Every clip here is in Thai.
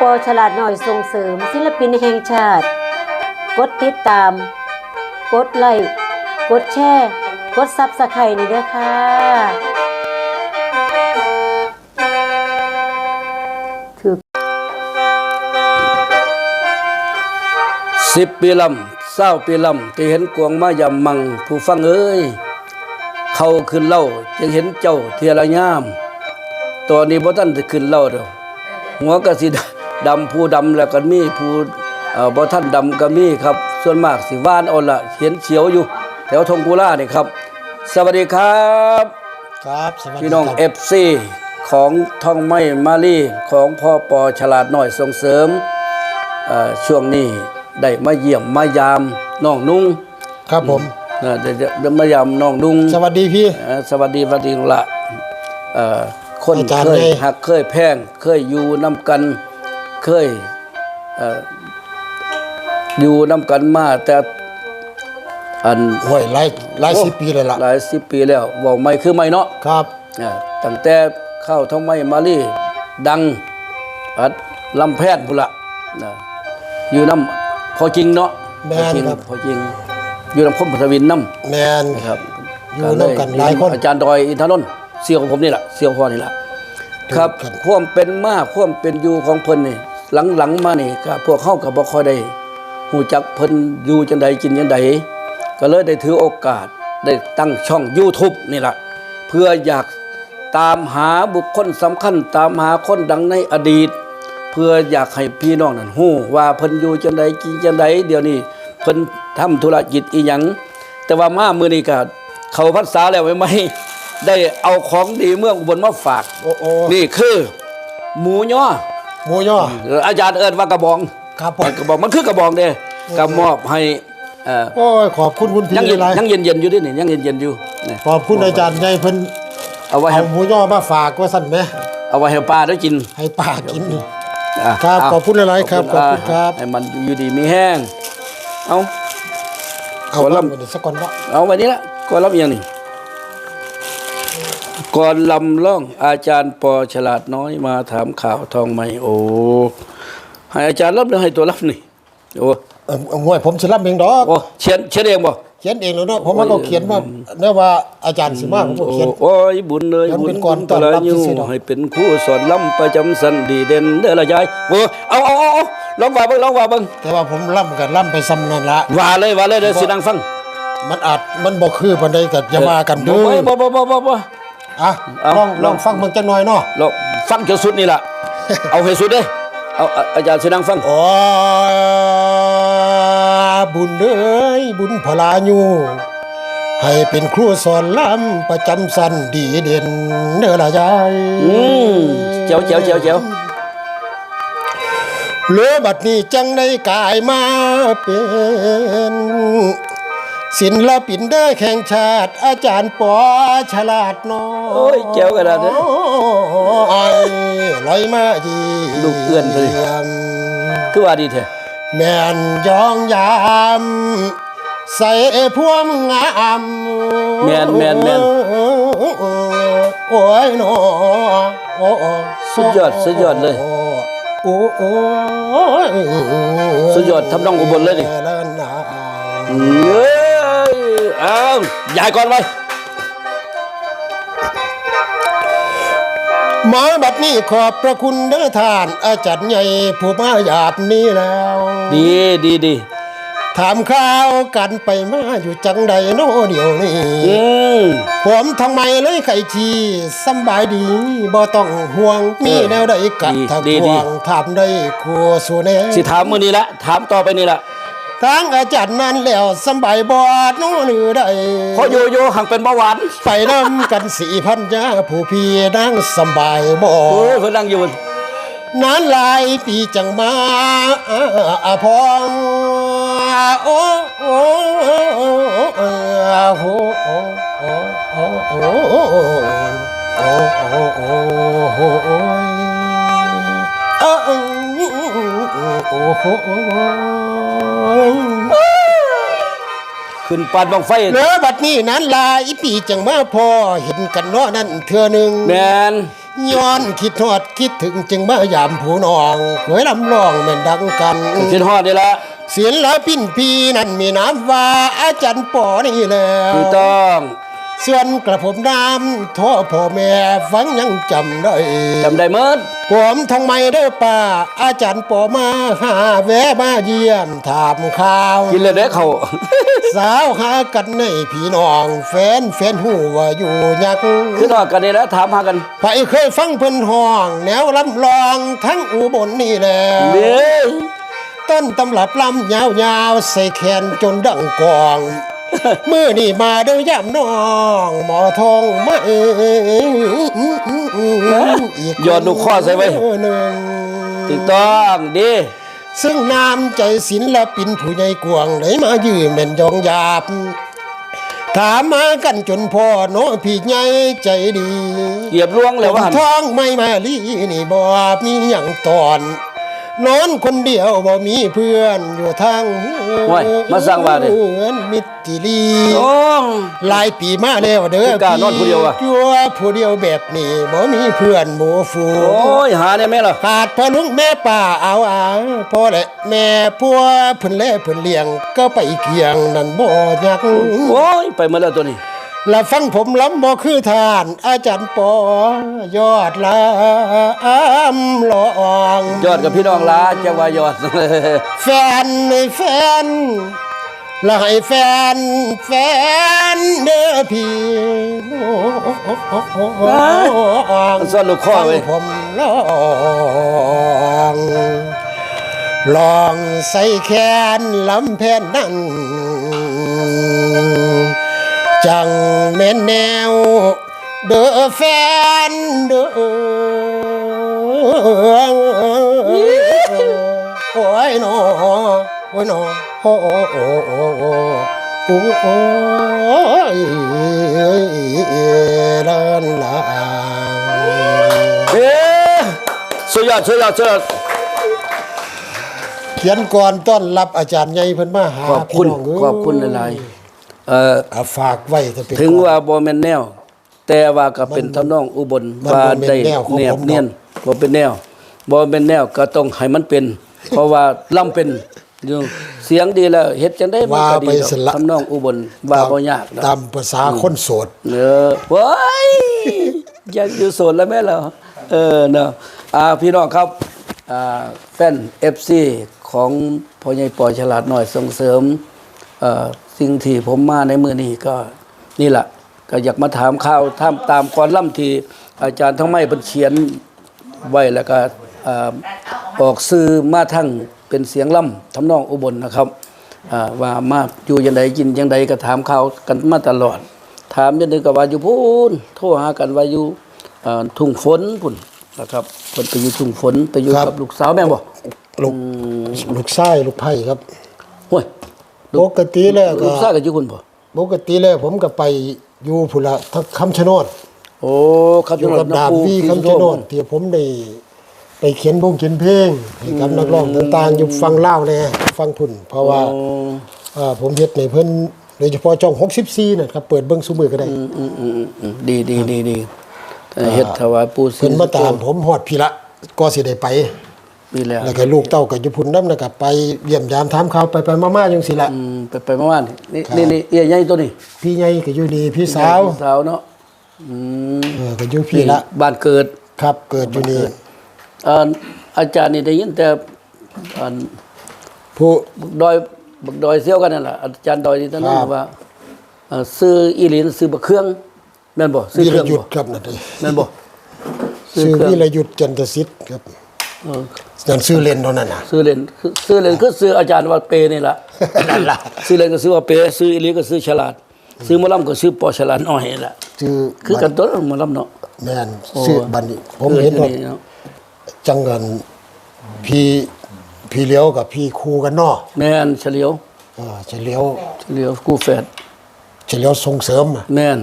ปอฉลาดหน่อยส่งเสริม ศิลปินแห่งชาติ กดติดตาม กดไลค์กดแชร์ กดซับสไครต์นี่เด้อค่ะถือสิบปีลำเศร้าปีลำที่เห็นกวงมายำมัง ผู้ฟังเอ้ย เขาขึ้นเล่าจะเห็นเจ้าเทียระยามตอนนี้บ่ท่านจะขึ้นเล่าเด้อหัวก็สิดำผู้ดำแล้วก็มีผู้เอ่อบ่ท่านดำก็มีครับ ส่วนมากสิว่านเอาละเห็นเขียวอยู่แถวทงกุล่านี่ครับ สวัสดีครับครับสวัสดีพี่น้องครับเอฟซีของท่องไม่มาลีของพ่อปอฉลาดหน่อยส่งเสริมเอ่อช่วงนี้ได้มาเยี่ยมมายามน้องนุ่งครับผมเอ่อได้ได้มายามน้องนุ่งสวัสดีพี่เอ่อสวัสดีสวัสดีละเอ่อคนอาจารย์เคยไงหักเคยแพงเคยอยู่น้ำกัน เคยเอ่ออยู่น้ำกันมาแต่อันโอ้ยหลายหลายสิบปีเลยล่ะหลายสิบปีแล้วเว่าไม่คือไม่เนาะครับอ่าตั้งแต่เข้าท้องไม้มาลีดังอัดลำแพทย์พุนละนะอยู่น้ำพอจริงเนาะแม่พอนจริงครับพอจริง อยู่น้ำคมพัทวินน้แมนำนะครับอยู่นำกันหลายคนอาจารย์ดอยอินทนนท์เสี่ยวของผมนี่แหละเสี่ยวพ่อนี่แหละครับครับความเป็นมาความเป็นอยู่ของเพิ่นนี่ หลังๆมานี่ก็พวกเข้ากับบ่ค่อยได้หูจักเพิ่นอยู่จังใดกินจังใดก็เลยได้ถือโอกาสได้ตั้งช่อง YouTube นี่แหละเพื่ออยากตามหาบุคคลสำคัญ ตามหาคนดังในอดีต เพื่ออยากให้พี่น้องนั่นฮู้ว่าเพิ่นอยู่จังใดกินจังใดเดี๋ยวนี้เพิ่นทำธุรกิจอีหยังแต่ว่ามามื้อนี้ก็เข้าพรรษาแล้วไว้ไหมได้เอาของดีเมืองอุบลมาฝากโอ้โอ้นี่คือ หมูย่อ หมูย่อหรืออาจารย์เอิ้นว่ากระบองครับผมกระบองมันคือกระบองเด้ก็มอบให้เอ่อโอ้ยขอบคุณคุณพี่ยังเย็นหลายยังเย็นๆอยู่ดินี่ยังเย็นๆอยู่นี่ขอบคุณอาจารย์ใหญ่เพิ่นเอาไว้ให้เอาหมูย่อมาฝากไว้สั่นไหมเอาไว้ให้ป้าได้กินให้ป้ากินอะครับเาขอบคุณหลายๆครับขอบคุณครับให้มันอยู่ดีมีแห้งเอาเอาขอลำลำไปสักก่อนเนาะเอาไว้นี้ละก่อนลำเอียงนี่ ก่อนลำล่องอาจารย์ปอฉลาดน้อยมาถามข่าวทองไหมโอ้ให้อาจารย์รับหรือให้ตัวรับนี่โอ้เออเอาห่วยผมสิรับเองดอกโอ้เขียนเขียนเองบ่เขียนเองแล้วเนาะผมว่าก็เขียนว่าเนื่อว่าอาจารย์สิมาผมก็โอ้เขียน โอ้ยบุญเลยมันบุเป็ญนก่อนต้อนรับยู่ซื่อๆดอกให้เป็นครูสอนลำประจำสันดีเด่นเด้อละยายโอ้เอาเอาเอาเอาลองว่าเบิ่งลองว่าเบิ่งแต่ว่าผมล่ำกันล่ำไปซ้ำนั่นละว่าเลยว่าเลยเด้อสินั่งฟัง มันอาจมันบ่คือปานใดก็อย่าว่ากันเด้บ่อบ่บ่บ่บ่บ่ อะเอาลองลลออง งฟังเบิ่งจักหน่อยเนาะลองฟังจนสุดนี่ล่ะเอาให้สุดเด้อเอาเอาอาจารย์สินั่งฟังโอ้บุญเอ้ยบุญพลายูให้เป็นครูสอนลำประจำสันดีเด่นเด้อละยาย อืมเจ๋วเจ๋วเจ๋วเจ๋วเหลือบัดนี้จังได้กลายมาเป็น ศิลปินเด้อแข่งชาติ อาจารย์ปอฉลาดน้อยโอ้ยเจ๋วกระดาษเด้อโอ้ยลอยมาดีลูกเอื้อนเลย คือว่าดีแท้แม่นยองยาม ใส่พวงงามแม่นแม่นแม่น โอ้ยโนโอ้สุดยอดสุดยอดเลย โอ้โอ้สุดยอดทำนองอุบลเลยนี่ เอ้ยเอายายก่อนไว้หมอบัดนี้ขอบพระคุณเด้อท่าน อาจารย์ใหญ่ผู้มาหยาบนี้แล้ว ดีดีดีถามข่าวกันไปมาอยู่จังใดโนเดี๋ยวนี้อืมผมทำไมเลยไข่ชีสำบายดีบ่ต้องห่วงมีแนวใดกัดดีทักดีทดีวงถามได้ครัวสู่แน่สิถามมื้อนี้ละถามต่อไปนี่ละ ทางอาจารย์นั้นแล้วสำบายบอดโนหรือใดเพราะโยโย่หังเป็นเบาหวานไปนำกันสี่พันยาผู้พี่นั่งสำบายบ่โอ้ยเพิ่นนั่งอยู่นานหลายปีจังมาอาพองโอ้โอ้โอ้โอ้โอ้โอ้โอ้โอ้โอ้โอ้โอ้โอ้โอ้โอ้ ขึ้นปานบังไฟเหลือบัดนี้นั้นลาอีปีจังมาพอเห็นกันเนาะนั่นเทื่อหนึงแม่นย้อนคิดทอดคิดถึงจึงมายามผู้น้องหวยลำลองแม่นดังกันคิดฮอดนี่ละศิลปินพี่นั่นมีน้ำว่าอาจารย์ปอนี่แหล้วถูกต้อง ส่วนกระผมน้ำท่อพ่อแม่ฟังยังจำได้จำได้เมิดผมทองไม่เด้อป่า อาจารย์ปอมาหาแวะมาเยี่ยมถามข่าว กินเลยได้อเขา สาวหากันในพี่น้อง แฟนแฟนหูว่าอยู่ยักคือฮอดกันนี่แล้วถามหากันไผเคยฟังเพิ่นห้อง แนวลำลองทั้งอุบลนี่แหละเด้อต้นตำรับลำยาวๆใส่แขนจนดังกอง มื่อนี่มาเด้อย่ำน้อง หมอทองมาเอ้อีกยอดลูกข้อใส่ไว้หนึ่งถูกต้องดีซึ่งน้ำใจศิลปินผู้ใหญ่กวางไหนมายืมแม่นยองหยาบ ถามมากันจนพ่อเน้องพี่ใหญ่ใจดีเหยียบล่วงแล้วว่าหั่นท้องไม่มาลีนี่บ่มีหยังตอน นอนคนเดียวบ่มีเพื่อนอยู่ทางโอ้ยมาสร้างว่าดิเหือนมิตรลีโอ้หลายปีมาแล้วเด้อคือกล้านอนผู้เดียวอะ จัวผู้เดียวแบบนี้บ่มีเพื่อนหมู่ฝูโอ้งยหาได้ไหมล่ะ ขาดพ่อลุงแม่ป่าเอาอาพ่อและแม่พัวเพิ่นแลเพิ่นเลี้ยงก็ไปเคียงนั่นบ่ยักโอ้ย ไปหมาแล้วตัวนี้และฟังผมล้ำบ่คือทาน อาจารย์ปอยอดลาอำลองยอดกับพี่น้องลาจังว่ายอด แฟนในแฟนและให้แฟนแฟนเด้อพี่ซ่อนลูกข้อไว้ฟังผมลองลองใส่แขนลำแผ่นนั้น จังแม่นแนว เด้อแฟนเด้อโอ้ยนอโอ้ยนอโอ้โอ้โอ้โอ้โอ้โอ้โอ้ลานลาเอ๊ะสุดยอดสุดยอดสุดยอดเขียนก่อนต้อนรับอาจารย์ใหญ่เพิ่นมาหาขอบคุณพี่น้งเย ขอบคุณหลายๆ เอ่ออะฝากไว้ถ้าเป็น ถึงว่าบ่แม่นแนว แต่ว่าก็เป็นทำนองอุบลมันว่าบ่แม่นได้แนวของแนบผมดอกเนียนบ่เป็นแนวบ่เป็นแนวก็ต้องให้มันเป็น เพราะว่าล่ำเป็นอยู่เสียงดีแล้วเฮ็ดจังได้มันว่าก็ดีไปดอกสละทำนองอุบลว่าบ่ยากดอก ตามภาษาคนโสด เออเว้ยอยากอยู่โสดแล้วแม่เหรอเออเนาะอ่าพี่น้องครับอ่าแฟน FC ของพ่อใหญ่ปอฉลาดหน่อยส่งเสริมเอ่อ สิ่งที่ผมมาในมือนี้ก็นี่แหละก็อยากมาถามข่าวท่ามตามก่อนล่ำที่อาจารย์ทั้งไม่เพิ่นเขียนไว้แล้วก็อ่าออกซื้อมาทั้งเป็นเสียงล่ำทำนองอุบลนะครับอ่าว่ามาอยู่ยังไดกินยังไดก็ถามข่าวกันมาตลอด ถามยันนึงกับว่าอยู่พูนโทรหากันว่าอยู่เอ่อทุ่งฝนพุ่นนะครับเพิ่นไปอยู่ทุ่งฝนไปอยู่ครับกับลูกสาวแม่นบ่ลูกลูกชายลูกไผ่ครับโอ้ย ปกติแล้วก็ลูกสาวก็อยู่คุณบ่ปกติแล้วผมก็ไปอยู่พุ่นละทักคำชะโนดโอ้ครับอยู่กับดาบวีคำชะโนดที่ผมได้ไปเขียนบงเขียนเพลงให้กับนักร้องต่างๆอยู่ฟังเล่าวแน่ฟังพุ่น เพราะว่าโอ้อ่าผมเฮ็ดในเพิ่นโดยเฉพาะช่อง64นะครับเปิดเบิ่งซุมือก็ได้อืมอืมอืมอืมดีดีดีดีแต่เฮ็ดถวายปู่เพิ่นมาตามผมฮอดพี่ละก็สิได้ไป ปีแล้วแล้วก็ลูกเต้าก็อยู่พุ่นนำนะครับไปเยี่ยมยามถามข่าวไปไปมาๆจังซี่ละ อืมไปไปเมื่อวานนี่นี่นี่เอี้ยใหญ่ตัวนี้พี่ใหญ่ก็อยู่นี่พี่สาวสาวเนาะอืมเออก็อยู่พี่ละบ้านเกิด ครับ เกิดอยู่นี่เอ่ออาจารย์นี่ได้ยินแต่อันผู้ บักดอยบักดอยเซี่ยวกันนั่นแหละอาจารย์ดอยนี่ท่านครันั่บนว่าเอ่อซื้ออีหลินซื้อบักเครื่องแม่นบ่ซื้อวิเครรื่องยุทบ่ธ์ครับนั่นเองแม่นบ่ชื่อวิรยุทธ์จันทศิษย์ครับเออ นั่นชื่อเล่นเท่านั้นนะซื้อเล่นคือซื้อเล่นคือซื้ออาจารย์ว่าเปนี่ละนั่นละซื้อเล่นก็ซื้อว่าเปซื้ออีลีก็ซื้อฉลาด ซื้อมอลำก็ซื้อปอฉลาดน้อยนี่ล่ะชื่อคือกันตัวมอลำเนาะแม่นชื่อบัดนี้ผมเห็นว่าอยู่เนาะจังกันพี่พี่เลี้ยวกับพี่ครูกันเนาะแม่นเฉลียวเออเฉลียวเฉลียวกูแฝดเฉลียวส่งเสริมอะแม่น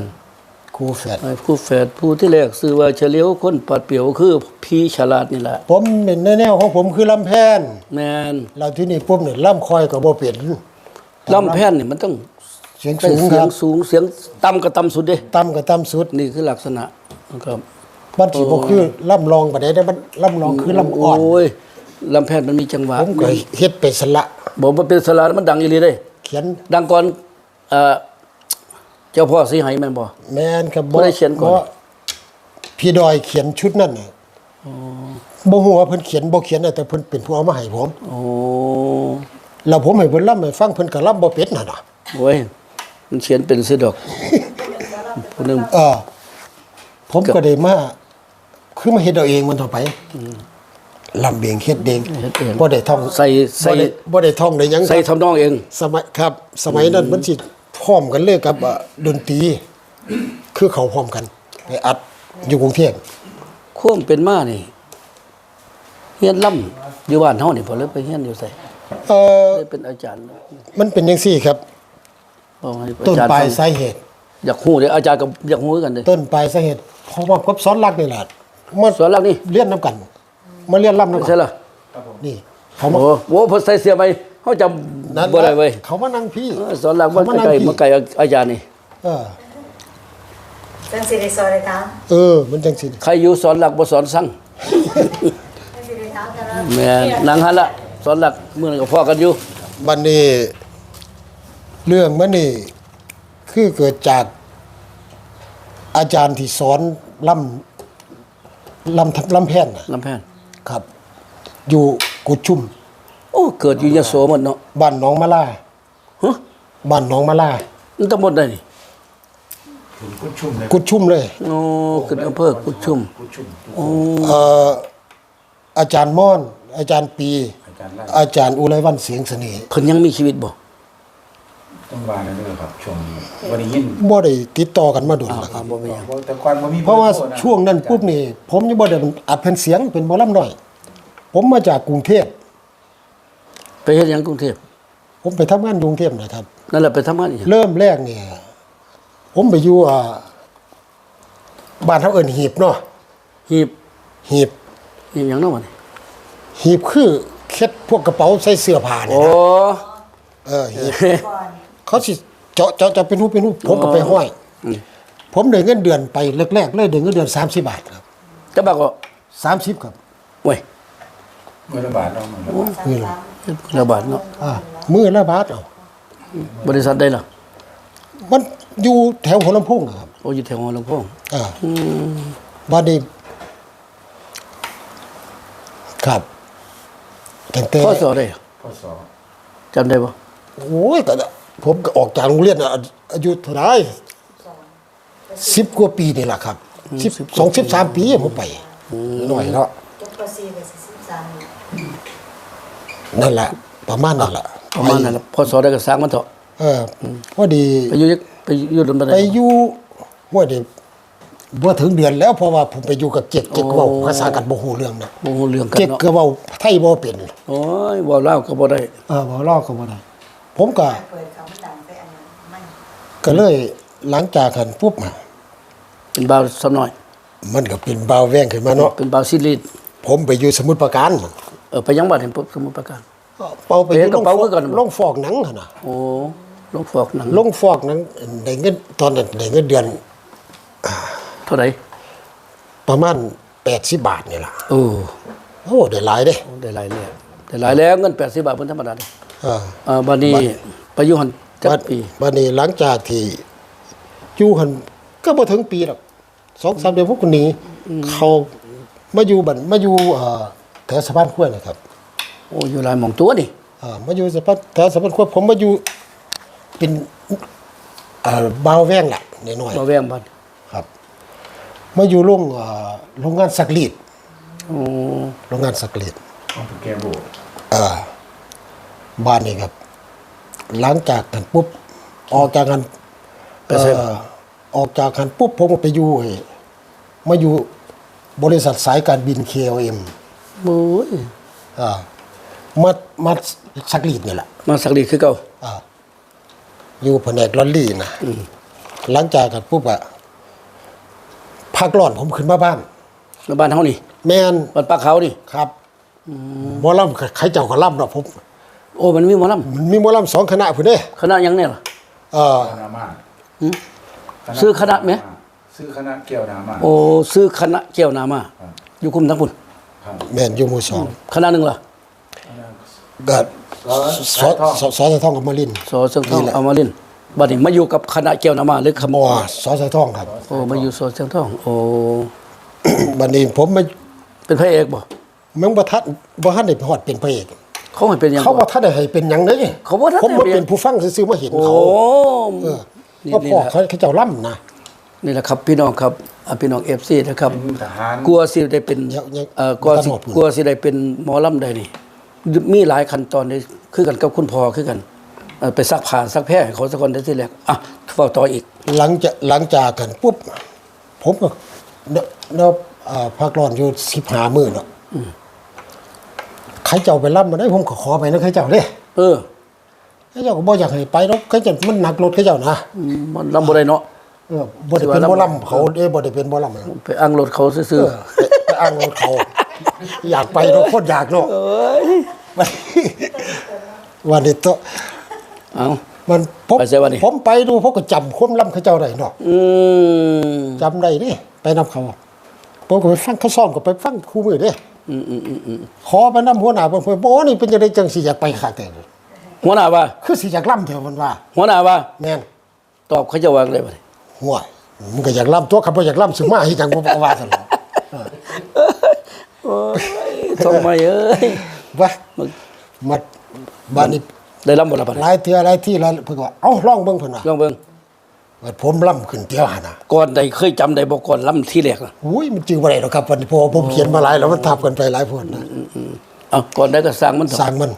ครูแฝดไอ้กูแฝดผู้ที่แรกซื้อว่าเฉลียวคนปัดเปรียวคือพี่ฉลาดนี่ล่ะผมเป็นแนวของผมคือลำแพนแม่นเราที่นี่ปุ๊บเนี่ยล่ำคอยกับบ่เป็นลำแพนนี่มันต้องสียงได้สูงเสีคยรังบสูงเสียงต่ำก็ต่ำสุดเด้ต่ำก็ต่ำสุดนี่คือลักษณะนะครับมันสิบ่คือล่ำลองบ่ได้ได้มันล่ำลองคือล่ำอ่อนโอ้ยลำแพทย์มันมีจังหวะผมก็เฮ็ดเป็นสละบอกว่าเป็นสลามันดังอีหลีเด้ เขียนดังก่อนเอ่อ เจ้าพ่อสีไหแม่นบ่ แม่นครับบ่ได้เขียนก่อน บ่พี่ดอยเขียนชุดนั่นน่ะบ่ฮู้ว่าเพิ่นเขียนบ่เขียนน่ะแต่เพิ่นเป็นผู้เอามาให้ผมโอ้แล้วผมให้เพิ่นล่ำให้ฟังเพิ่นก็ล่ำบ่เป็ดน่ะน่ะโอ้ยมันเขียนเป็นสิดอกผู้หนึง เออ ผมก็ได้มาคือมาเฮ็ดเอาเองมันต่อไปลำเองเฮ็ดเองเฮ็ดเองบ่ได้ท่องใส่ใส่ บ่ได้บ่ได้ท่องได้หยังใส่ทำนองเอง สมัยครับ สมัยนั้นมันสิ พร้อมกันเลยกับอะดนตรี คือเขาพร้อมกันไปอัดอยู่กรุงเทพควมเป็นมานี่เฮียนล่ำอยู่บ้านเฮานี่พอเลยไปเฮียนอยู่ไสเอ่อได้เป็นอาจารย์มันเป็นจังซี่ครับเอาให้ต้นอาจารย์ปลายฟังสาเหตุ อยากฮู้เด้อาจารย์ก็อยากฮู้คือกันเด้ต้นปลายสาเหตุเพราะว่ากับสอนรักนี่แหละมาสอนหลักนี่เรียนนํกันมาเรียนล่ำนํกัใช่นล่ะนี่เขามาโอ้โหเพิ่นใส่เสียไป เฮาจำนั่นบ่ได้เว้ยเขามานั่งพี่เออสอนหลักมันเขามานั่งไกลพี่มาไกลอาจารย์นี่เออจังสิได้ซอยได้ถามเออ มันจังสิใครอยู่สอนหลักบ่สอนสั่งจังสิได้ถามกันแล้วแม่นางหันละสอนหลักมื้อนั้นก็พอกันอยู่บันนี้ เรื่องมันนี่คือเกิดจาก อาจารย์ที่สอนล่ำล่ำล่ำแพนน่ะลำแพนครับ อยู่กุดชุม โอ้เกิดอยู่ยโสหมดเนาะบ้านหนองมะลาฮะบ้านหนองมะลามันตำบลใดนี่กุดชุมเลยโอ้ขึ้นอำเภอกุดชุมโอ้เอ่ออาจารย์ม่อน อาจารย์ปีอาจารย์อุไรวันเสียงเสน่ห์เพิ่นยังมีชีวิตบ่ต้องวางนั่นด้วยครับช่วงนี้วันนี้ยินบ่ได้ติดต่อกันมาดุลแล้วครับบ่มีหยัง แต่ก่อนบ่มีเพราะว่าช่วงนั้นปุ๊บนี่ ผมยังบ่ได้อัดเป็นเสียงเป็นหมอลำน้อย ผมมาจากกรุงเทพ ไปเฮ็ดหยังกรุงเทพผมไปทำงานอยู่กรุงเทพนะครับ นั่นแหละไปทำงานอีหยังเริ่มแรกเนี่ย ผมไปอยู่อ่าบ้านเขาเอิ้นหีบเนาะหีบหีบหีบหยังเนาะวะนี่หีบคือเค็ดพวกกระเป๋าใส่เสื้อผ้าเนี่ยโอ้ นะเออหีบ ก่อนเขาสิเจาะเจาะเจาะเป็นรูปเป็นรูปผมก็ไปห้อยผมได้เงินเดือนไปแรกๆเลยได้เงินเดือน 30 บาทครับจะบักก็30ครับโอ้ยเมื่อระบาดเนาะมันนี่ล่ะระบาดเนาะอ่ามื้อละบาทเอาบริษัทใดล่ะมันอยู่แถวหัวลำโพงอะครับโอ้อยู่แถวหัวลำโพงอ่าบัดนี้ครับตั้งแต่ข้อสอบได้อะข้อสอบจำได้บ่โอ้ยแต่ผมก็ออกจากโรงเรียนอะอายุเท่าไหรสิบกว่าปีนี่แหละครับสิบสองสิบสามปีผมไปหน่อยเนาะ จบป .4 ก็สิ13นี่นั่นแหละ ประมาณนั่นแหละประมาณนั้นล่ะข้อสอบได้ก็สร้างมันเถอะเออพอดี ไปอยู่ยักไปอยู่ดนบันไดไปอยู่ว่าเดีบ่ถึงเดือนแล้วเพราะว่าผมไปอยู่กับเจ็กเจ็กก็เว้าภาษากันบ่ฮู้เรื่องนะบ่ฮู้เรื่องกันเจ็กเนาะก็เว้าไทยบ่เป็นโอ้ยเว้าลาวก็บ่ได้เออบ่ลอกก็บ่ได้ผมก็ เปิดเขามันดังไปอันนั้นมันก็เลยหลังจากกันปุ๊บอะเป็นบ่าวสำน้อย มันก็เป็นบ่าวแว่งขึ้นมาเนาะเป็นบ่าวซิลีด ผมไปอยู่สมุทรปราการเออไปยังบัดเห็นปุ๊บสมุทรปราการ เป่าไปอยู่เอ๊ะกระเป๋าคือกัน ลงฟอกหนังหั่นน่ะโอ้ลงฟอกหนังลงฟอกหนังได้เงินตอนนั้นได้เงินเดือนเท่าไหร่ประมาณ80บาทนี่ล่ะโอ้โอ้ได้หลายเด้ได้หลายแล้วได้หลายแล้วเงิน80บาทเป็นธรรมดาเด้เอออ่าบัดนี้ไปอยู่หั่นจักปีบัดนี้หลังจากที่อยู่หันก็บ่ถึงปีหรอก2-3เดือนพวกคนหนี้เขา มาอยู่บัดมาอยู่เอ่อแถวสะพานข้วยนะครับโอ้อยู่หลายหม่องตัวนี่อ่ามาอยู่สะพานแถวสะพานข้วยผมมาอยู่เป็นเอ่อบ่าวแว่งล่ะน้อยมาแวงบัดๆครับ มาอยู่โรงเอ่อโรงงานสักรีดโอ้โรงงานสักรีดของถูกแกโบอ่าบ้านนี่ครับ หลังจากกันปุ๊บ ออกจากกันไปใส่เอ่อออกจากกันปุ๊บผมก็ไปอยู่ไอ้มาอยู่ บริษัทสายการบิน KLM โอ้ยอ่ามามาสักรีดนี่แหละมาสักดีคือเก่าอ่าอยู่แผนกลอลลี่นะหลังจากกันปุ๊บอะพักร้อนผมขึ้นมาบ้านในบ้านเฮานี่ แม่นบ้านปากเขานี่ครับหมอลำใครเจ้าก็ลำเนาะผมโอ้มันมีหมอลมันมีหมอลำสองคณะพุ่นเด้ำคณะหยังเนี่ยล่ะเออแก้วนามาหืมซื้อคณะไหม ซื้อคณะแก้วนามาโอ้ซื้อคณะแก้วนามาครับอยู่คุมทั้งพุ่นครับแม่นอยู่หมู่สองคณะหนึ่งเหรอก็สอสอสายทองสอสอสายทองกับมาลินสอเชียงทองเอามาเล่นบัดนี้มาอยู่กับคณะแก้วนามาหรือคำมอสอสายทองครับโอ้มาอยู่สอเชียงทองโอ้บัดนี้ผมมาเป็นพระเอกบ่มึงบ่ทันบ่ทันได้ฮอดเป็นพระเอกเขาให้เป็นหยังเขาบ่บ่ทันได้ให้เป็นหยังเด้เขาบ่ทันผมได้มาเป็นเป็นผู้ฟังซื่อๆมาเห็นโอ้เขาเออนี่ก็นี่พ่อแหละเขาเขาเจ้าล่ำนะ นี่แหละครับพี่น้องครับอะพี่น้อง FC นะครับเป็นทหาร กลัวสิได้เป็นยังยังเอ่อกลัวสิบ่ทันหมดพุ่นกลัวสิได้เป็นหมอลำได้นี่ มีหลายขั้นตอนเลยคือกันกับคุณพ่อคือกันเอ่อไปซักผ้าซักแพร่ให้เขาสักคนได้ที่แรกอะเฝ้าต่ออีก หลังจากหลังจากกันปุ๊บผมก็เนาะเนาะอ่าพักร้อนอยู่15มื้อเนาะใครเจ้าไปล่ำมาได้ผมก็ขอไปนะใครเจ้าเด้เออใครเจ้าก็บ่อยากให้ไปเนาะใครเจ้ามันหนักรถใครเจ้านะอืมมันลำบ่ได้เนาะ เออบ่ได้เป็นบ่ล่ำเขาเด้บ่ได้เป็นบ่ล่ำไปอ้างรถเขาซื่อเออไปไปอ้างรถเขา อยากไปเนาะโคตรอยากเนาะๆเอ้ยวันวันนี้ตัวเอามันผมไปเสียวันนี้ผมไปดูผมก็จำความล่ำเขาเจ้าได้เนาะอืมจำได้ดิไปนำเขาผมก็ไปฟังเขาซ้อมก็ไปฟังครูมือเด้อืมอืมอืมอืมขอไปนำหัวหน้าเพิ่นเพิ่นบ่นี่เป็นจังได๋จังสิอยากไปคักแต่หัวหน้าว่า คือสิอยากล่ำเถอะมันว่า หัวหน้าว่าแม่นตอบเขาจะวางเลยบ่ดิ ห่วยมันก็อยากล่ำตัวคันบ่อยากล่ำสิมาเฮ็ดจังบ่บ่ว่าซั่นหรอกโอ้ยทำไมเอ้ยว่ามาบ้านนี้ได้ลำบ่ล่ะบัดหลายเทื่อหลายที่หลายเพิ่นก็ว่าเอ้าลองเบิ่งเพิ่นว่าลองเบิ่งว่าผมล่ำขึ้นเที่ยวหั่นน่ะก่อนใดเคยจำได้บ่ก่อนลำที่แรกน่ะอุ้ยมันจือบ่ได้หรอกครับวันนี้เพอผมเขียนมาหลายแล้วมันทับกันไปหลายพนนะเอาก่อนได้ก็สร้างมันเถอะสร้างมัน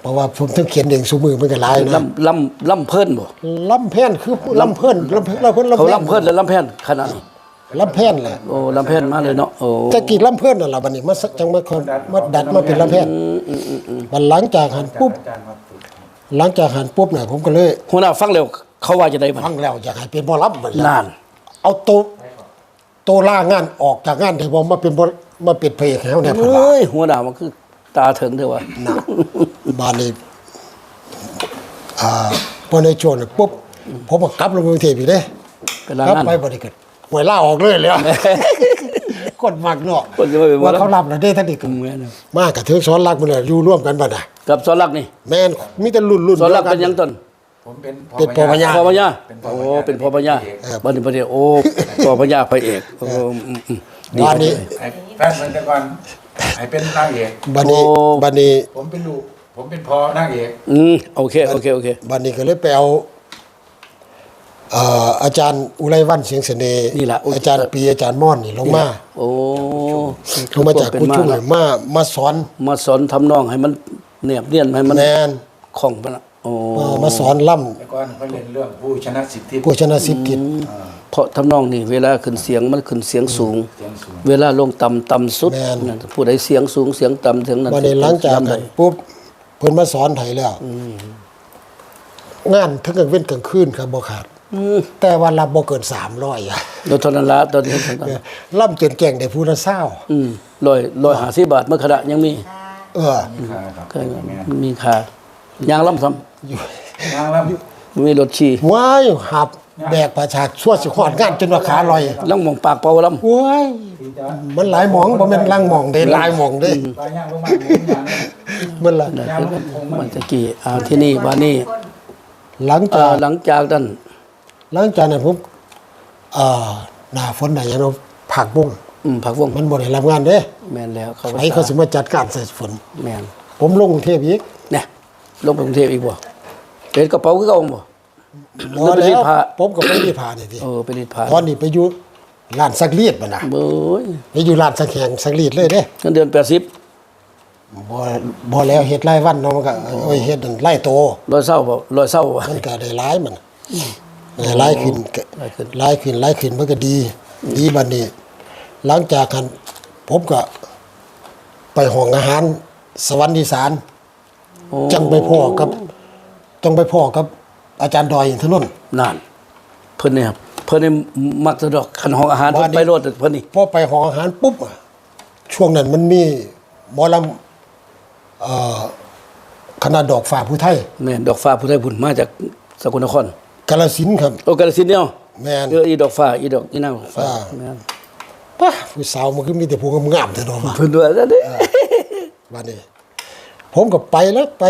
เพราะว่าผมต้องเขียนเองซุมือมันก็หลายนะลำลำลำเพิ่นบ่ลำแพนคือลำเพิ่นลำเพิ่นลำเพิ่นเขาลำเพิ่นแล้วลำแพนขนาดนี้ลำแพนแหละโอ้ลำแพนมาเลยเนาะโอ้แต่กี่ลำเพิ่นนั่นล่ะบัดนี้มาสักจังมาคนมาดัดมาเป็นลำแพนบัดหลังจากหันปุ๊บอาจารย์ครับหลังจากหันปุ๊บเนี่ยผมก็เลยหัวหน้าฟังแล้วเขาว่าจะได้บ่ฟังแล้วอยากให้เป็นบ่ลำบัดนานเอาโตวโตวล่างานออกจากงานได้บ่มาเป็นบ่มาเป็นพระเอกให้เฮาแน่พุ่นว่าเอ้ยหัวหน้ามันคือ ตาถึงเด้อว่านะบ้านนี้อ่าพอในช่วงนั้นปุ๊บผมก็กลับลงกรุงเทพอีกเด้เป็นลางกลับงานไปบริกิตหวยล่าออกเลยเลยคนมักเนาะคนจะไม่เป็นหมอว่าลำ เขารับแล้วได้ท่านอีกแม่นมากกับเทือกซ้อนรักมันเลยอยู่ร่วมกันบัดน่ะกับสอนรักนี่แม่นมีแต่รุ่นรุ่นสอนรักเป็นหยังต้นผมเป็นเป็นปอพญา พ่อพญาเป็นปอโอ้พญาเป็นพ่อพญาบัดนี้บัดนี้โอ้พ่อพญาพระเอกโอ้อืมอืมดีบ้านนี้ ไอ้แฟนเหมือนแต่ก่อน ไอ้เป็นนางเอกบัดนี้โอ้ บัดนี้ผมเป็นลูก ผมเป็นพ่อนางเอกอืมโอเคโอเคโอเคบัดนี้ก็เลยไปเอาเอ่ออาจารย์อุไรวันเสียงเสน่ห์นี่ล่ะอาจารย์ปีอาจารย์ม่อนนี่ลงมาโอ้ลงมาจากกุชุ่งเป็นเลยมามาสอนมาสอนทำนองให้มันเนียบเนียนให้มันแมนคล่องมันอะโอ้ เออมาสอนล่แต่ก่อนเขาเล่นเรื่องผู้ชนะสิทธิำผู้ชนะสิบทิศ เพราะทำนองนี่เวลาขึ้นเสียงมันขึ้นเสียงสูงเสียงสูงเวลาลงต่ำต่ำสุดนั่นผู้ใดเสียงสูงเสียงต่ำเสียงนั้นวันนี้หลังจากย้ำนั้ได้นปุ๊บเพิ่นมาสอนไทยแล้ว งานทั้งกลางเว้นกลางคืนครับบ่ขาด แต่ว่ารับบ่เกิน300อะแล้วเท่านั้นละตอนนี้เท่านั้นล่ำจนแก่งได้ผู้ละเศร้าอืมร้อยร้อยห้าสิบบาทเมื่อขณะยังมีเออมีค่าครับก็มีค่ายางล่ำซ้นางแล้วำมีรถชีว้ายหับ แบกประชาชั่วสิฮอดงานจนว่าขาลอยลังมองปากเป่าล่ว้ายมันหลายหมองบ่แม่นลังหมองเด้หลายหมองเด้ปลาย่างลงมาหมูย่างมันละำย่างลงคงมัมันนตะกี้อ่าที่นี่บ้านนี้ หลังอ่าจากหลังจากนั้นหลังจากนั้นผมเอ่อหน้าฝนได้หยังเนาะผักบุ้งอืมผักวงมันบ่ได้รับงานเด้แมนแล้วเขาไผเขาสิมาจัดการใส่ฝน แมนผมลงกรุงเทพอีกเนี่ยลงไปกรุงเทพอีกบ่เป็นกระเป๋าคือเก่าบ่ บ่แล้วไปรีแล้ดวผ้าผมก็ไปรีดผ้านี่ดิเออไปรีดผ้าตอนนี้ไปอยู่ร้านซักรีดมันนะเบ้ยไปอยู่ร้านซักแข็งซักรีดเลยเด้เงินเดือนแปดสิบบ่บ่แล้วเฮ็ดรายวันเนาะมันก็โอ้ยเฮ็ดนั่นไล่โตร้อยเศร้าบ่ร้อยเศร้าบ่มันก็ได้หลายมันได้หลายขึ้นก็หลายขึ้นหลายขึ้นหลายขึ้นมันก็ดี ดีบัดนี้ หลังจากนั้นผมก็ ไปห้องอาหาร สวรรค์อีสานโอ้จังไปพ่อกับจังไปพ่อกับ อาจารย์ดอยอินทนนท์นานเพิ่นเนี่ยครับเพิ่นนี่มักจะดอกขันห้องอาหารบ้าเพิ่นนนี้ไปโลดเพิ่นนี่พอไปห้องอาหารปุ๊บอะช่วงนั้นมันมีหมอลำเอ่อคณะดอกฝ่าผู้ไทยแม่นดอกฟ้าผู้ไทยบุญมาจากสกลนครกาลสินธุ์ครับ โอกาลสินธุ์เนี่ยแม่น เอออีดอกฟ้าอีดอกอีนางฟ้าฟ้า แม่นป้าผู้สาวมันก็มีแต่ผู้งามๆแต่เนาะว่าเพิ่นว่าซะเด้บ้านนี้ผมก็ไปแล้วไป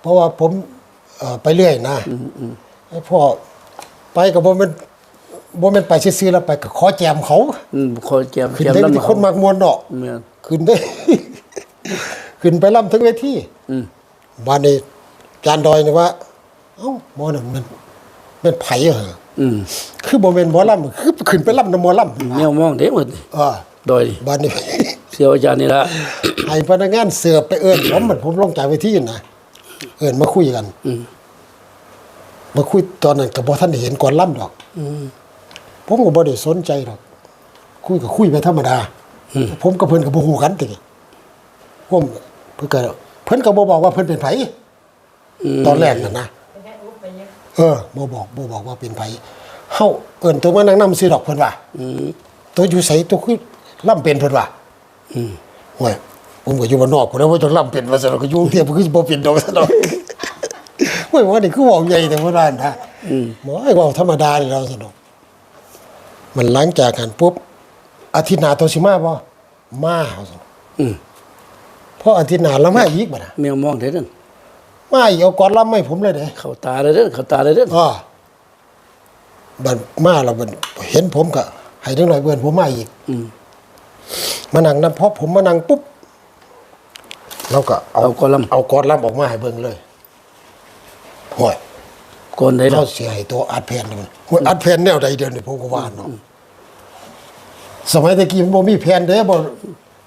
เพราะว่าผม เอ่อไปเรื่อยนะไอ้พ่อไปกับบ่แม่นบ่แม่นไปซื่อๆแล้วไปก็ขอแจมเขาอืมคอยแจมขึ้นแจมได้นำมีคนมากมวนเนาะ แม่น ขึ้นได้ ขึ้นไปล่ำถึงเวทีอืม บ้านนี้จานดอยนี่ว่า เอ้าหมอนั่นมันเป็นไผเหรออืมคือบ่แม่นหมอลำคือขึ้นไปล่ำนำหมอลำแนวมองเด้หมดนี่อ่าดอยนี่บ้านนี้ เสียวอาจารย์นี่ละให้พนักงานเสิร์ฟไปเอิ้นผมมันผมลงจากเวทีนะ เอิ้นมาคุยกันอืมมาคุยตอนนั้นก็บ่ทันได้เห็นก่อนล่ำดอกผมก็บ่ได้สนใจดอกคุยก็คุยไปธรรมดาผมกับเพิ่นก็บ่ฮู้กันติผมเพิ่นก็เพิ่นก็บ่บอกว่าเพิ่นเป็นไผตอนแรกนั่นนะเป็นแค่อุ๊บไปเยอะเออบ่บอกบ่บอกว่าเป็นไผเฮาเอิ้นตัวมานั่งนำซื้อดอกเพิ่นว่าอืมตัวอยู่ไสตัวคือล่ำเป็นเพิ่นว่าอืมโอ้ย ผมก็อยู่บ้านนอกพุ่นแล้วว่าจะล่ำเป็นว่าซั่นก็อยู่กรุงเทพก็คือบ่เป็นดอกซั่นดอกโอ้ยว่านี่คือเว้าใหญ่แต่ว่านั้นนะอืมบ่ให้เว้าธรรมดานี่เราซั่นดอกมันหลังจากกันปุ๊บอาทิตย์หน้าตัวสิมาบ่มาเฮาซั่นอืมพออาทิตย์หน้าแล้วมาอีกบัดน่ะแมวมองเด้นั่นมาอีกเอาก่อนล่ำให้ผมเลยเด้เข้าตาเลยเด้อเข้าตาเลยเด้ออ่าบัดมาแล้วบัดเห็นผมก็ให้เด็กน้อยเบิ่นผมมาอีกอืมมานั่งนํพอผมมานั่งปุ๊บ เราก็เอาเอากอลัมน์เอากอลัมน์ออกมาให้เบิ่งเลยห่วยก่อนได้ดอเขากเสียให้ตัวอัดแผ่นเลยมันห่วยอัดแผ่นแนวใดเดินนี่ผมก็ว่าเนาะสมัยตะกี้มันบ่มีแผ่นเด้บ่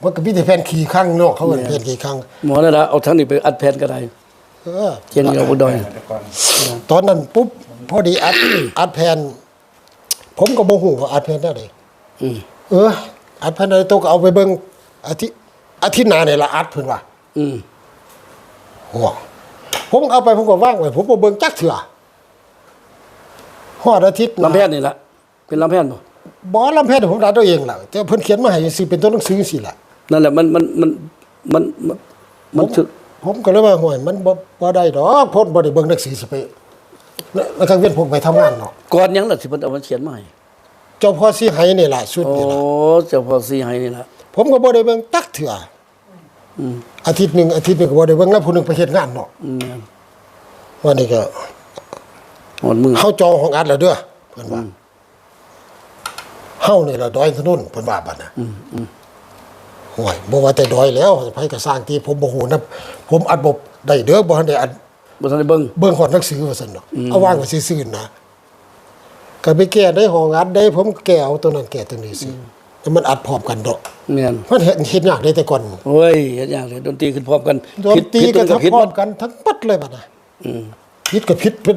มันก็มีแต่แผ่นขี่ข้างเนาะเขาเอิ้นแผ่นขี่ข้างหมอนั่นละเอาทั้งนี้ไปอัดแผ่นก็ได้เออเจียนเอาบ่ดอยแต่ก่อนตอนนั้นปุ๊บพอดีอัดอัดแผ่นผมก็บ่ฮู้ว่าอัดแผ่นแนวใดอืมเอออัดภายในโต๊ะก็เอาไปเบิ่งอาทิตย์อาทิตย์หน้าเนี่ยละอัดเพิ่นว่า อืมโอ้ผมเอาไปผมก็ว่างไว้ผมบ่เบิ่งจักเถื่อฮอดอาทิตย์หาลำแพนนี่ละเป็นลำแพนบ่บ่ลำแพทย์ผมรัดเอาเองล่ะแต่เพิ่นเขียนมาให้สิเป็นตัวหนังสือสิล่ะนั่นแหละมันมันมันมันมันมันถึกผมก็เลยว่าห่วยมันบ่บ่ได้ดอกเพิ่นบ่ได้เบิ่งหนังสือสเปะแล้วกลางเว้นผมไปทำงานเนาะก่อนหยังล่ะสิเพิ่นเอามาเขียนมาให้เจ้าพ่อสิให้นี่ล่ะชุดโอ้นี่ล่ะเจ้าพ่อสีให้นี่ละผมก็บ่ได้เบิ่งจักเถื่อ อืมอาทิตย์หนึงอาทิตย์หนึงก็บ่ได้เบิ่งแล้วผู้หนึงไปเฮ็ดงานเนาะอืมวันนี้ก็หมดมือ เฮาจองห้องอัดแล้วเด้อเพิ่นว่าเฮานี่ล่ะดอยถนนเพิ่นว่าบัดน่ะอืมอืมห่วยบ่ว่าแต่ดอยแล้วไผก็สร้างที่ผมบ่ฮู้นะผมอัดบ่ได้เด้อบ่ทันได้อัด บ่ทันได้เบิ่ง เบิ่งฮอดหนังสือว่าซั่นเนาะเอาวางไว้ซื่อๆนะก็ไปแก้ได้ห้องอัดได้ ผมแก้เอาตัวนั้นแก้ตัวนี้สิ แต่มันอัดพร้อมกันดอกแม่นมันเฮ็ดเฮ็ดยากได้แต่ก่อนโอ้ยเฮ็ดอย่างเลยดนตรีขึ้นพร้อมกันดนตรีผิดก็ผิดทำผิดพร้อหมมดกันทั้งปัดเลยบัดน่ะอืมผิดก็ผิดผิด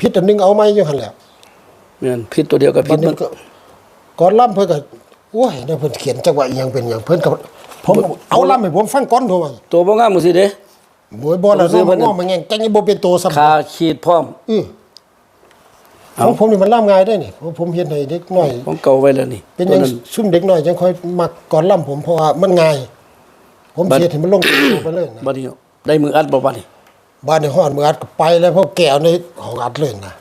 ผิดอันหนึงเอาไหมอยู่หั่นแหละแม่นผิดตัวเดียวกับบัผิดดนึมังนก็ก่อนล่ำเพิ่นก็โอ้ยเนี่ยเพิ่นเขียนจังหวะอีหยังเป็นหยังเพิ่นก็ผมเอาล่ำให้ผมฟังก่อนโทว่าตัวบ่งามจังซี่เด้บ่บ่ล่ะผมซื้อน้องเพิ่นน้องมันแง่งจังบ่เป็นตัวสำคาขีดพร้อมอือ ของผมนี่มันล่ำง่ายได้นี่ผมผมเฮ็ดให้เด็กน้อย ของเก่าไว้แล้วนี่เป็นตัยัวงนั้นซุ่มเด็กน้อยจังค่อยมักก่อนล่ำผมเพราะว่ามันง่าย ผมบัดเฮ็ดให้มันลงตัวไปเลยนะบัดนี้ได้มืออัดบ่บัดนี้บ้านในห้องมืออัดก็ไปแล้วเพราะแก้วในห้องอัดเลยนะ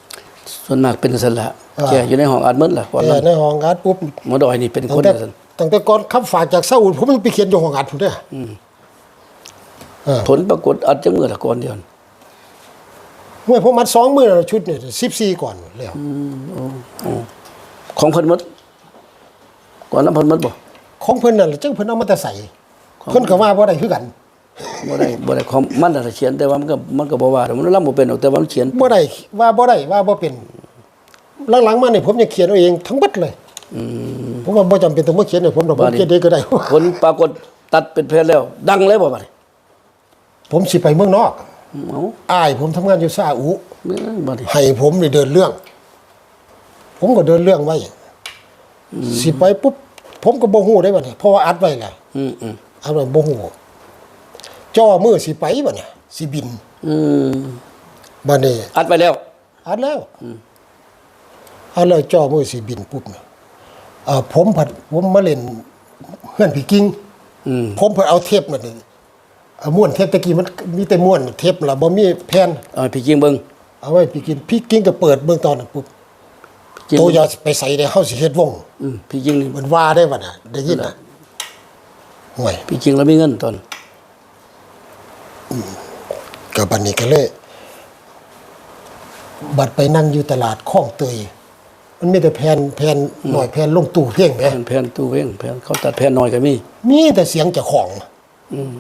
ส่วนมากเป็นซั่นละอ่าแกอยู่ในห้องอัดหมดล่ะก่อนแต่นั้นในห้องอัดปุ๊บหมอดอยนี่เป็นตั้คงนแต่ซั่นตั้งแต่ก่อนคำฝากจากซาอุดผมยังไปเขียนอยู่ห้องอัดพุ่นเด้ออเออผลปรากฏอัดจังมื้อละก่อนเดียว เมื่อผมอัดสองมื้อแล้วชุดนี่14ก่อนแล้วของเพิ่นหมดก่อนนั้นเพิ่นหมดบ่ของเพิ่นนั่นล่ะจังเพิ่นเอามาแต่ใส่เพิ่นก็ว่าบ่ได้คือกันบ่ได้บ่ได้ของมันน่ะเขียนแต่ว่ามันก็มันก็บ่ว่าดอกมันลำบ่เป็นหรอกแต่ว่ามันเขียนบ่ได้ว่าบ่ได้ว่าบ่เป็นหลังๆมานี่ผมยังเขียนเอาเองทั้งหมดเลยผมว่าบ่จำเป็นต้องมาเขียนให้ผมดอกผมเขียนเองก็ได้ผลปรากฏตัดเป็นแผ่นแล้ว ดังเลยบ่บัดนี้ผมสิไปเมืองนอก เอ้าอ้ายผมทำงานอยู่ซาอุแม่นบัดนี้ให้ผมนี่เดินเรื่อง ผมก็เดินเรื่องไว้สิไปปุ๊บผมก็บ่ฮู้ได้บัดนี้เพราะว่าอัดไว้แหละอืมอืมอัดไว้บ่ฮู้จ่อมือสิไปบัดนี้สิบินอืมบัดนี้ อัดไปแล้ว อัดแล้วอัดแล้วจ่อมือสิบินปุ๊บเนี่ยเอ่อผมผัดผมมาเล่นเฮือนพี่กิ้งอืม ผมเพิ่นเอาเทปนั่นนี่ เอาม้วนเทปตะกี้มันมีแต่ม้วนเทปล่ะบ่มีแผ่นเอาให้พี่จิงเบิ่งเอาไว้พี่กินพี่กินก็เปิดเบื้องตอนนั้นปุ๊บจริงโตอยาไปใส่ในเฮาสิเฮ็ดวงอืมพี่จริงนี่มันว่าได้บ่น่ะได้ยินน่ะห่วย พี่จริงแล้วมีเงินตอนก็บัดนี้ก็เลยบัดไปนั่งอยู่ตลาดคลองเตย มันมีแต่แผ่นแผ่นหน่อยแผ่นลงตู้เพียงแหมแผ่นแผ่นตู้เว้งแผ่นเขาตัดแผ่นน้อยก็มีมีแต่เสียงเจ้าของอืม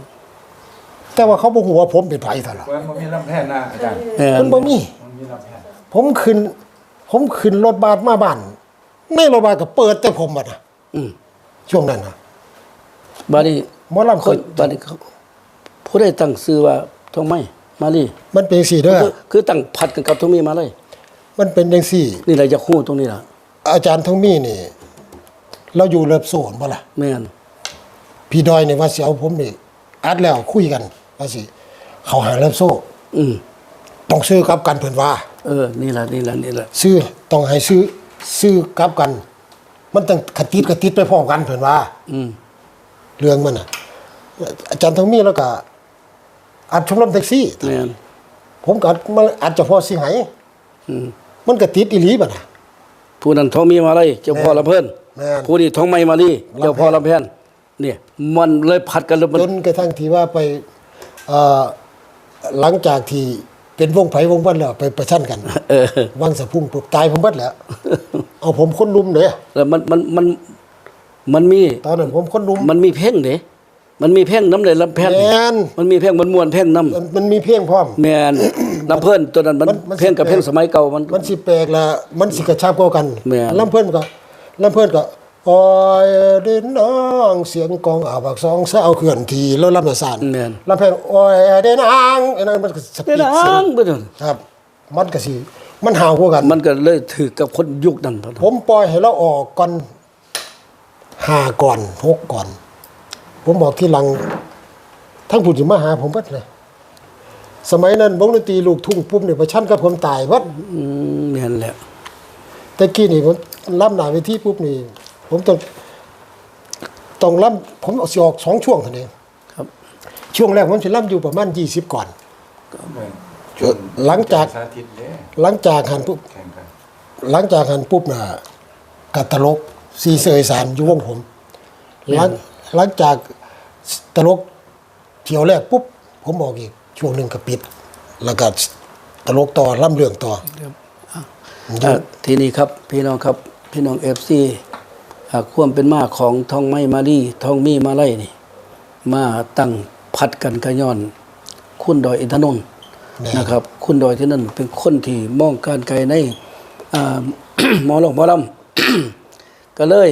แต่ว่าเขาบ่ฮู้ว่าผมเป็นไผเท่าล่ะเว้ยมันมีลำแพนนะอาจารย์แผ่นมันบ่มี มันมีลำแพนผมขึ้น ผมขึ้นรถบัสมาบ้านในรถบัสก็เปิดแต่ผมอะนะอืมช่วงนั้นนะบัดนี้หมอลำคคนนบัดนี้เขาผู้ได้ตั้งชื่อว่าทองไม้มาลีมันเป็นสี่เด้อคือคือตั้งพัดกันกับทองมีมาเลย มันเป็นจังสี่ นี่แหละจะคู่ตรงนี้ล่ะ อาจารย์ทองมีนี่ เราอยู่เลิบโซนบ่ล่ะ แม่นพี่ดอยนี่ว่าสิเอาผมนี่อัดแล้วคุยกัน ว่าสิเขาหาเลิบโซ่อืมต้องซื้อกลับกันเพิ่นว่า เออ นี่แหละนี่แหละนี่แหละซื้อต้องให้ซื้อซื้อกลับกัน มันต้องขติดกติดไปพร้อมกันเพิ่นว่า อืมเรื่องมันน่ะ อาจารย์ทองมีแล้วก็อัดชมรมแท็กซี่ แม่นผมก็อัดมาอัดเฉพาะสิไหอืมมันก็ติดอีหลีบัดน่ะ ผู้นั้นทองมีมาเลยเจ้าพ่อลำเพิ่นแม่น ผู้นี้ทองไม้มาลีเจ้าพ่อลำเพิ่นเนี่ย มันเลยพัดกันแล้วมันจนกระทั่งที่ว่าไปเอ่อ หลังจากที่เป็นวงไผวงบ้านแล้วไปประชันกันเออวังสะพุ่งปุ๊บตายผมเบิดแล้ว เอาผมคนลุมเด้แล้วมันมันมันมันมีตอนนั้นผมคนลุมมันมีเพ่งเด้มันมีเพ่งน้ำเลยลำแผ่นแม่นมันมีเพ่งมันมวนเพ่งน้มันมันมีเพลงพร้อมำแม่นลำเพิ่นตัวนั้นมันมันมันเพ่งกับสิแปลกเพ่งสมัยเก่ามันมันสิแปลกละมันสิกระชับกว่ากันแม่นลำเพิ่นก็ลำเพิ่นก็ โอ้ยเดินน้องเสียงกองอาบักสองเศร้าเคลื่อนทีแล้วลำนาสานแม่น ลำเพิ่นโอ้ยเดินนางอันนั้นมันก็สปีเด้ดดัเสียงงไปจนครับ มันก็สิมันห่างกว่ากัน มันก็เลยถือกับคนยุคนั้นพอผมปล่อยให้เราออกก่อนห้าก่อนหกก่อน ผมบอกที่หลังทั้งผู้ที่มาหาผมเบัดเลย สมัยนั้นวงดนตรีลูกทุ่งปุ๊บเนี่ยประชันกับผมตายวัด อืมแม่นแหละ แต่กี้นี่ผมล่ำหนาเวทีปุ๊บนี่ ผมต้องต้องล่ำผมเอาสิออกสองช่วงเท่านั้นเองครับ ช่วงแรกผมจะล่ำอยู่ประมาณยี่สิบก่อนเหมือนช่วงหลังจากสาธิตเลยหลังจากหันปุ๊บแข่งกันหลังจากหันปุ๊บน่ะกัตลกซีเซยสารอยู่วงผม หลังหลังจากตลกเที่ยวแรกปุ๊บผมบอกอีกช่วงหนึ่งก็ปิด แล้วก็ตลกต่อล่ำเรื่องต่ออะทีนี้ครับพี่น้องครับพี่น้องเอฟซี ความเป็นมาของทองไม้มาลีทองมีมาไล่นี่ มาตั้งพัดกันกระย้อน คุณดอยอินทนนท์แน่นะครับ คุณดอยที่นั่นเป็นคนที่มองการไกลในอ่าหมอหลงหมอลำก็เลย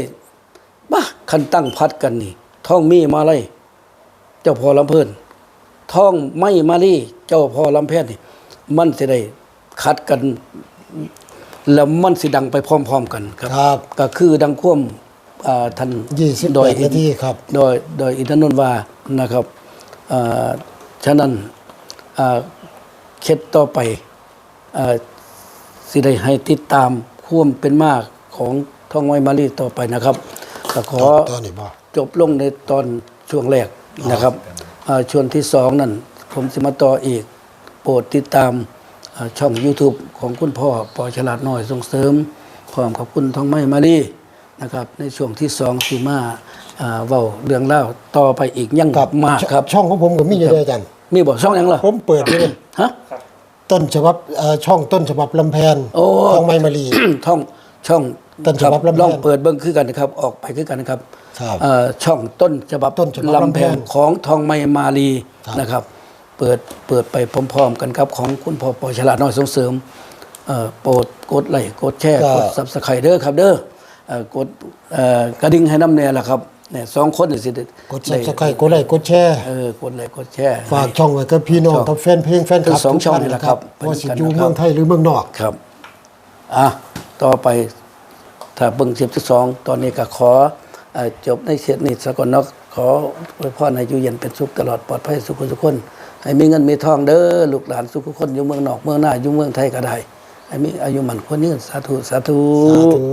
บ้าคันตั้งพัดกันนี่ท่องมีมาไล่เจ้าพ่อลำเพิ่นท่องไม่มาลีเจ้าพ่อลำแพทย์นี่ มันจะได้คัดกัน แล้วมันสิดังไปพร้อม ๆ กันครับครับก็คือดังควมอ่า ท่านยี่สิบดแปอยดนาทีครับโดยโดยอินทนนท์ว่านะครับอ่าฉะนั้นอ่าเคล็ดต่อไปอ่าสิได้ให้ติดตามความเป็นมากของท่องไว้มารีต่อไปนะครับก็ขอตอนนี้บ่จบลงในตอนช่วงแรกนะครับอ่าช่วงที่สองนั่น ผมจะมาต่ออีก โปรดติดตามอ่าช่อง YouTube ของคุณพ่อปอฉลาดน้อยส่งเสริมพร้อมกับคุณทองไม้มารี นะครับในช่วงที่สองสิมาอ่าเว้าเรื่องเล่าวต่อไปอีกยังครับมากครับ ช่องของผมก็มีอยู่ด้วยอาจารย์ มีบอกช่องยังเหรอผมเปิดเลยฮะ ต้นฉบับเอ่อช่องต้นฉบับลำแพนโอ้ ของไมมารีท่องช่องต้นฉบับครับลำแพนลองเปิดเบิ้งคือกันนะครับ ออกไปคือกันนะครับครับเอ่อช่องต้นฉบับต้นฉบับลำลำแพแพนนของทองไมมาลีครับ นะครับ เปิดเปิดไปพร้อมๆกันครับ ของคุณพ่อปอฉลาดน้อยส่งเสริมเอ่อโปรดกดไลค์กดแชร์กดซับสไครต์เด้อครับเด้อเอ่อ กดเอ่อกระดิ่งให้น้ำแน่ละครับเนี่ยสองคนนี่สิได้กดซับสไครต์กดไลค์กดแชร์เออกดไลค์กดแชร์ฝากช่องไว้กับพี่น้องช่องกับแฟนเพลงแฟนคลับทั้งสองทุกช่องท่านนี่แหละครับว่าสิไปด้วยกันอยู่นะครับเมืองไทยหรือเมืองนอกครับอะต่อไปถ้าเบิ่งเสียบที่สองตอนนี้ก็ขอเอ่อจบในเสียนี้สกอนเนกขออวยพรให้อยู่เย็นเป็นสุขตลอดปลอดภัยสุขทุกคน ให้มีเงินมีทองเด้อลูกหลานสุขทุกคนอยู่เมืองนอกเมืองหน้าอยู่เมืองไทยก็ได้ให้มีอายุมันคนยืนสาธุสาธุสาธุ